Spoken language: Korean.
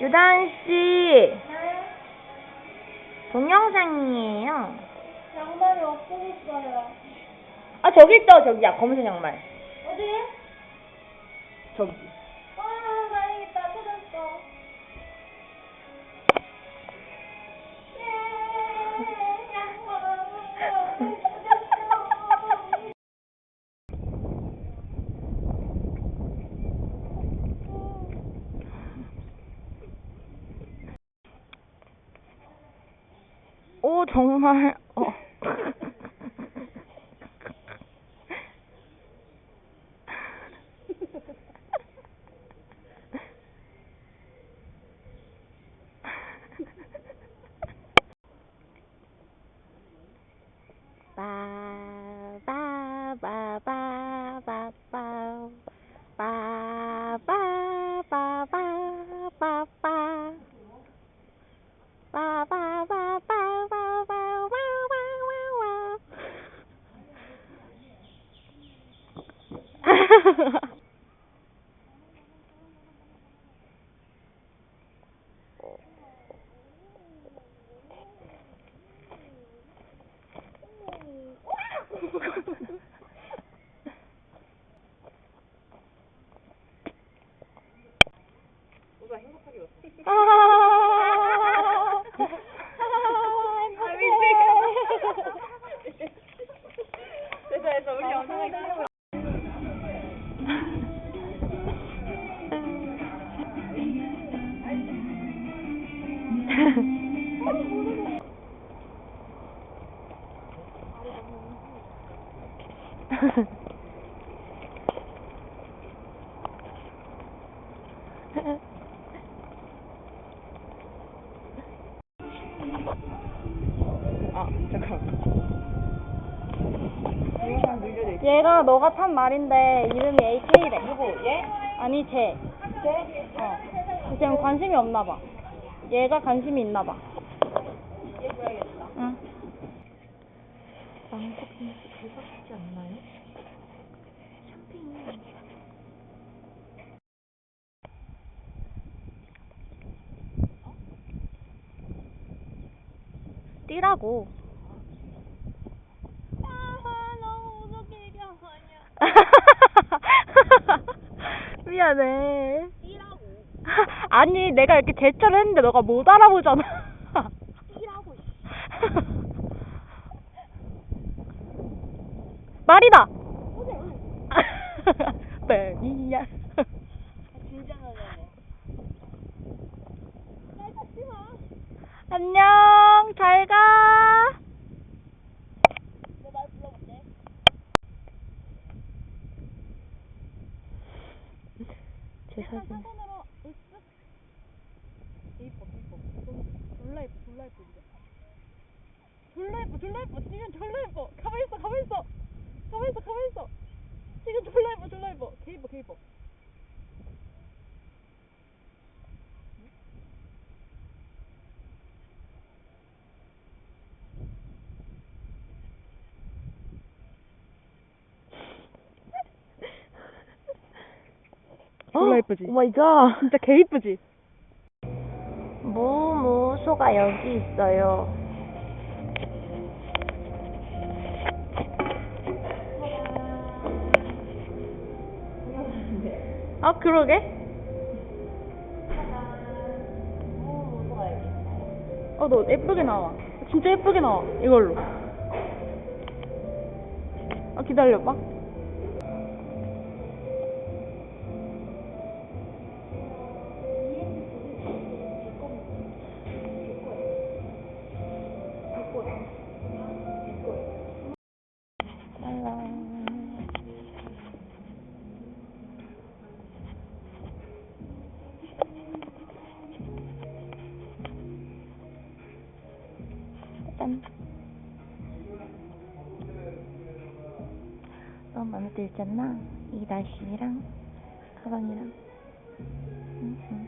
유단 씨, 동영상이에요. 양말이 없어졌어요. 아 저기 있다 저기야 검은색 양말. 어디? 저기. 我同佢。 오 정말. 어. 아, 됐어, 됐어. 우리 영상을 찍어. 아, 잠깐만. 얘가 너가 탄 말인데 이름이 AK래. 누구? 얘? 아니 쟤. 쟤? 어. 지금 관심이 없나 봐. 얘가 관심이 있나 봐. 얘 줘야겠다. 응. 뛰라고. 아, 너무 무섭게 얘기한 거 아니야. 미안해. 아니, 내가 이렇게 제스처를 했는데 너가 못 알아보잖아. 뛰라고. 말이다! 찾지 마. 안녕, 잘 가. 내말 불러볼게. 제 사진. 이뻐, 이뻐. 졸라 이뻐, 졸라 이뻐, 이거. 졸라 이뻐, 졸라 이뻐. 지금 졸라 이뻐. 가만히 있어, 가만히 있어. 가만히 있어, 가만히 있어. 지금 졸라 이뻐, 졸라 이뻐. 개 이뻐, 개 이뻐. 졸라 이쁘지? 오 마이 갓. 진짜 개 이쁘지? 무무소가 여기 있어요. 아, 그러게? 어, 너 예쁘게 나와. 진짜 예쁘게 나와. 이걸로. 아, 기다려봐. 않나? 이 날씨랑 가방이랑. 음, 음.